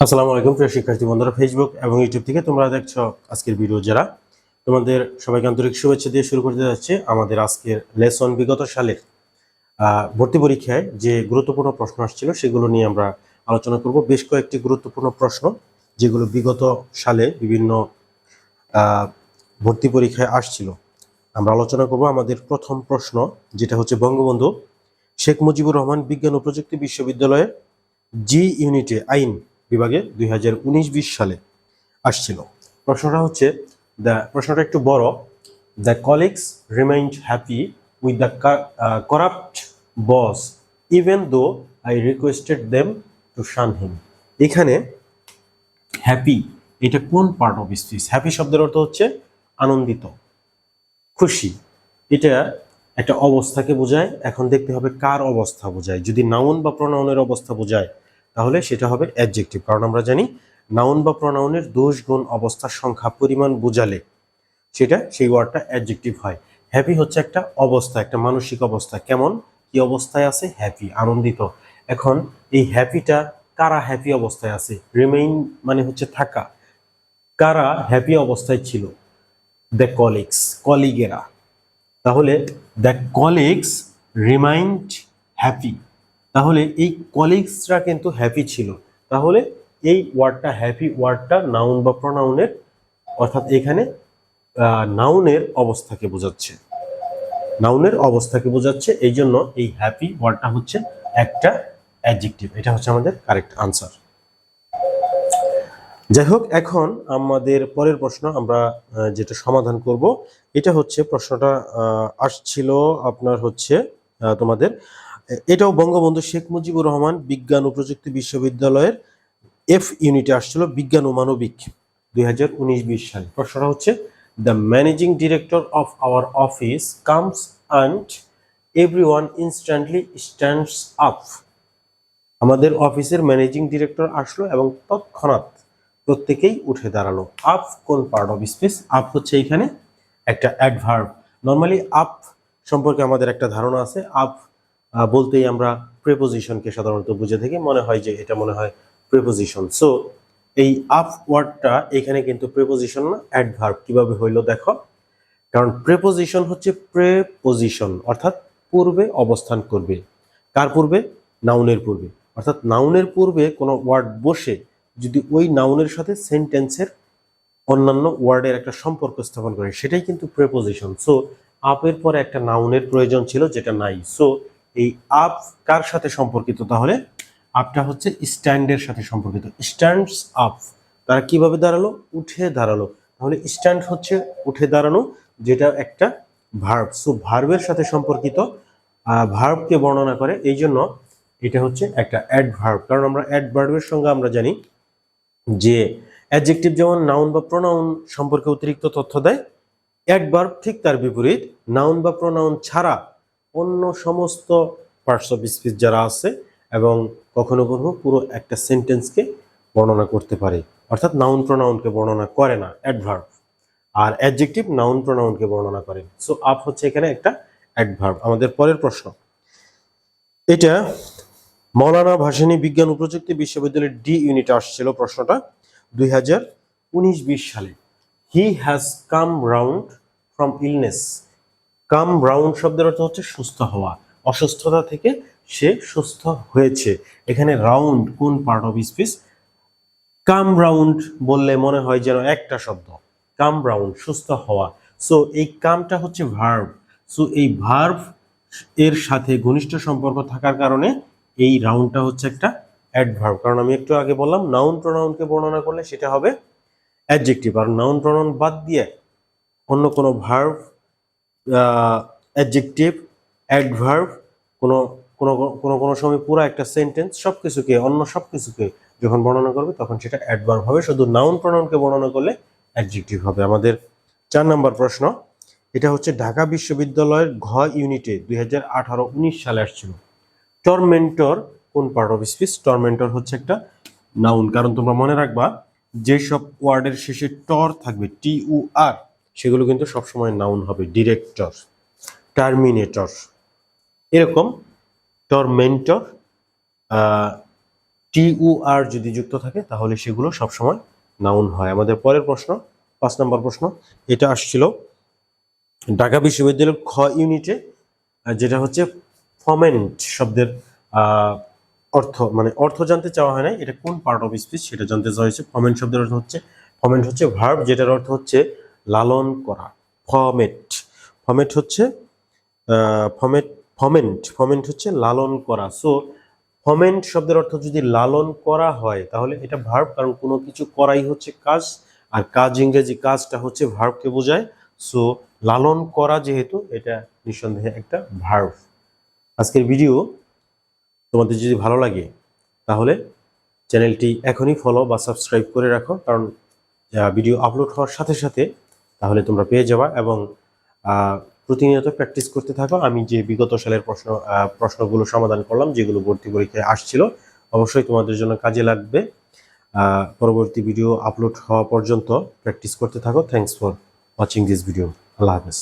আসসালামু আলাইকুম, প্রিয় শিক্ষার্থী বন্ধুরা। ফেসবুক এবং ইউটিউব থেকে তোমরা দেখছ আজকের ভিডিও যারা। তোমাদের সবাইকে আন্তরিক শুভেচ্ছা দিয়ে শুরু করতে যাচ্ছে আমাদের আজকের লেসন বিগত সালের ভর্তি পরীক্ষায় যে গুরুত্বপূর্ণ প্রশ্ন আসছিল সেগুলো নিয়ে আমরা আলোচনা করব। বেশ কয়েকটি গুরুত্বপূর্ণ প্রশ্ন যেগুলো বিগত সালে বিভিন্ন ভর্তি পরীক্ষায় আসছিল। আমরা আলোচনা করব আমাদের প্রথম প্রশ্ন, যেটা হচ্ছে বঙ্গবন্ধু শেখ মুজিবুর রহমান বিজ্ঞান ও প্রযুক্তি বিশ্ববিদ্যালয়ে জি ইউনিটে আইন বিভাগে দুই হাজার সালে আসছিল। প্রশ্নটা হচ্ছে, দ্য প্রশ্নটা একটু বড়, the colleagues remained happy with the corrupt boss even though I requested them to shun him এখানে হ্যাপি এটা কোন পার্ট অফ স্পিচ হ্যাপি শব্দের অর্থ হচ্ছে আনন্দিত, খুশি। এটা একটা অবস্থাকে বোঝায়, এখন দেখতে হবে কার অবস্থা বোঝায়। যদি নাউন বা প্রনাউনের অবস্থা বোঝায় তাহলে সেটা হবে অ্যাডজেক্টিভ কারণ আমরা জানি নাউন বা প্রনাউনের দোষ গুণ অবস্থার সংখ্যা পরিমাণ বোঝালে সেটা সেই ওয়ার্ডটা অ্যাডজেক্টিভ হয়। হ্যাপি হচ্ছে একটা অবস্থা, একটা মানসিক অবস্থা। কেমন? কি অবস্থায় আছে? হ্যাপি আনন্দিত। এখন এই হ্যাপিটা কারা হ্যাপি অবস্থায় আছে? রিমেইন মানে হচ্ছে থাকা। কারা হ্যাপি অবস্থায় ছিল? দ্য কলিগস কলিগেরা তাহলে দ্য কলিগস রিমাইন্ড হ্যাপি তাহলে এই কলিগসরা কিন্তু হ্যাপি ছিল। তাহলে এই ওয়ার্ডটা হ্যাপি ওয়ার্ডটা নাউন বা প্রনাউনের অর্থাৎ এখানে নাউনের অবস্থাকে বোঝাচ্ছে। নাউনের অবস্থাকে বোঝাচ্ছে এই জন্য এই হ্যাপি ওয়ার্ডটা হচ্ছে একটা অ্যাডজেক্টিভ এটা হচ্ছে আমাদের কারেক্ট আনসার যাই হোক, এখন আমাদের পরের প্রশ্ন আমরা যেটা সমাধান করব, এটা হচ্ছে প্রশ্নটা আসছিল আপনার হচ্ছে তোমাদের এটাও বঙ্গবন্ধু শেখ মুজিবুর রহমান বিজ্ঞান ও প্রযুক্তি বিশ্ববিদ্যালয়ের এফ ইউনিটে আসছিল, বিজ্ঞান ও মানবিক, দুই হাজার উনিশ বিশ সালে। প্রশ্নটা হচ্ছে the managing director of our office comes and everyone instantly stands up আমাদের অফিসের ম্যানেজিং ডিরেক্টর আসলো এবং তৎক্ষণাৎ প্রত্যেকেই উঠে দাঁড়াল। আপ কোন পার্ট অফ স্পেস আপ হচ্ছে এখানে একটা অ্যাডভার্ব নর্মালি আপ সম্পর্কে আমাদের একটা ধারণা আছে। আপ বলতেই আমরা প্রেপোজিশনকে সাধারণত বুঝে থাকি। মনে হয় যে এটা মনে হয় প্রেপোজিশন সো এই আপ ওয়ার্ডটা এখানে কিন্তু প্রেপোজিশন না অ্যাডভার্ব কীভাবে হইল দেখো? কারণ প্রেপোজিশন হচ্ছে প্রেপোজিশন অর্থাৎ পূর্বে অবস্থান করবে। কার পূর্বে? নাউনের পূর্বে। অর্থাৎ নাউনের পূর্বে কোনো ওয়ার্ড বসে যদি ওই নাউনের সাথে সেন্টেন্সের অন্যান্য ওয়ার্ডের একটা সম্পর্ক স্থাপন করে, সেটাই কিন্তু প্রেপোজিশন সো আপের পরে একটা নাউনের প্রয়োজন ছিল, যেটা নাই। সো এই আপ কার সাথে সম্পর্কিত তাহলে? আপটা হচ্ছে স্ট্যান্ডের সাথে সম্পর্কিত। স্ট্যান্ডস আপ, তারা কীভাবে দাঁড়াল? উঠে দাঁড়াল। তাহলে স্ট্যান্ড হচ্ছে উঠে দাঁড়ানো, যেটা একটা ভার্ব সো ভার্বের সাথে সম্পর্কিত ভার্বকে বর্ণনা করে এই জন্য এটা হচ্ছে একটা অ্যাডভার্ব কারণ আমরা অ্যাডভার্বের সঙ্গে আমরা জানি যে অ্যাডজেক্টিভ যেমন নাউন বা প্রোনাউন সম্পর্কে অতিরিক্ত তথ্য দেয় অ্যাডভার্ব ঠিক তার বিপরীত নাউন বা প্রোনাউন ছাড়া অন্য সমস্ত পার্টস অফ স্পিচ যারা আছে এবং কখনো কখনো পুরো একটা সেন্টেন্সকে বর্ণনা করতে পারে। অর্থাৎ নাউন প্রোনাউনকে বর্ণনা করে না অ্যাডভার্ব আর অ্যাডজেক্টিভ নাউন প্রোনাউনকে বর্ণনা করে। সো আপ হচ্ছে এখানে একটা অ্যাডভার্ব আমাদের পরের প্রশ্ন। এটা মৌলানা ভাসানী বিজ্ঞান ও প্রযুক্তি বিশ্ববিদ্যালয়ের ডি ইউনিট আসছিল প্রশ্নটা দুই হাজার উনিশ বিশ সালে। He has come round from illness come round শব্দের অর্থ হচ্ছে সুস্থ হওয়া। অসুস্থতা থেকে সে সুস্থ হয়েছে। এখানে রাউন্ড কোন part of speech come round বললে মনে হয় যেন একটা শব্দ। কাম রাউন্ড, সুস্থ হওয়া। সো এই কামটা হচ্ছে ভার্ব সো এই ভার্ব এর সাথে ঘনিষ্ঠ সম্পর্ক থাকার কারণে এই রাউন্ডটা হচ্ছে একটা অ্যাডভার্ব কারণ আমি একটু আগে বললাম নাউন প্রোনাউনকে বর্ণনা করলে সেটা হবে অ্যাডজেক্টিভ আর নাউন প্রোনাউন বাদ দিয়ে অন্য কোনো ভার্ব অ্যাডজেক্টিভ অ্যাডভার্ব কোনো কোনো কোনো কোনো সময় পুরো একটা সেন্টেন্স সব কিছুকে অন্য সব কিছুকে যখন বর্ণনা করবে, তখন সেটা অ্যাডভার্ব হবে। শুধু নাউন প্রোনাউনকে বর্ণনা করলে অ্যাডজেক্টিভ হবে। আমাদের চার নম্বর প্রশ্ন, এটা হচ্ছে ঢাকা বিশ্ববিদ্যালয়ের ঘ ইউনিটে দুই হাজার আঠারো উনিশ সালে আসছিল। টর্মেন্টর কোন পার্ট অফ স্পিচ টর্মেন্টর হচ্ছে একটা নাউন কারণ তোমরা মনে রাখবা, যেসব ওয়ার্ডের শেষে টর থাকবে টি আর সেগুলো কিন্তু সবসময় নাউন হবে ডিরেক্টর টার্মিনেটর এরকম টর্মেন্টর টি উ আর যদি যুক্ত থাকে, তাহলে সেগুলো সবসময় নাউন হয়। আমাদের পরের প্রশ্ন, পাঁচ নম্বর প্রশ্ন, এটা আসছিল ঢাকা বিশ্ববিদ্যালয়ের খ ইউনিটে যেটা হচ্ছে ফমেন্ট শব্দের অর্থ মানে অর্থ জানতে চাওয়া হয় না এটা কোন পার্ট অফ স্পিচ সেটা জানতে চাওয়া হয়েছে। ফমেন্ট শব্দের অর্থ হচ্ছে ফমেন্ট হচ্ছে ভার্ব যেটার অর্থ হচ্ছে লালন করা, ফমেট। ফমেট হচ্ছে ফমেট, ফমেন্ট ফমেন্ট হচ্ছে লালন করা। সো ফমেন্ট শব্দের অর্থ যদি লালন করা হয়, তাহলে এটা ভার্ব কারণ কোনো কিছু করাই হচ্ছে কাজ, আর কাজ ইংরেজি কাজটা হচ্ছে ভার্বকে বোঝায়। সো লালন করা যেহেতু, এটা নিঃসন্দেহে একটা ভার্ব আজকের ভিডিও তোমাদের যদি ভালো লাগে, তাহলে চ্যানেলটি এখনই ফলো বা সাবস্ক্রাইব করে রাখো, কারণ ভিডিও আপলোড হওয়ার সাথে সাথে তাহলে তোমরা পেয়ে যাবা এবং প্রতিনিয়ত প্র্যাকটিস করতে থাকো। আমি যে বিগত সালের প্রশ্ন প্রশ্নগুলো সমাধান করলাম, যেগুলো ভর্তি পরীক্ষায় আসছিল, অবশ্যই তোমাদের জন্য কাজে লাগবে। পরবর্তী ভিডিও আপলোড হওয়া পর্যন্ত প্র্যাকটিস করতে থাকো। Thanks for watching this video আল্লাহ হাফেজ।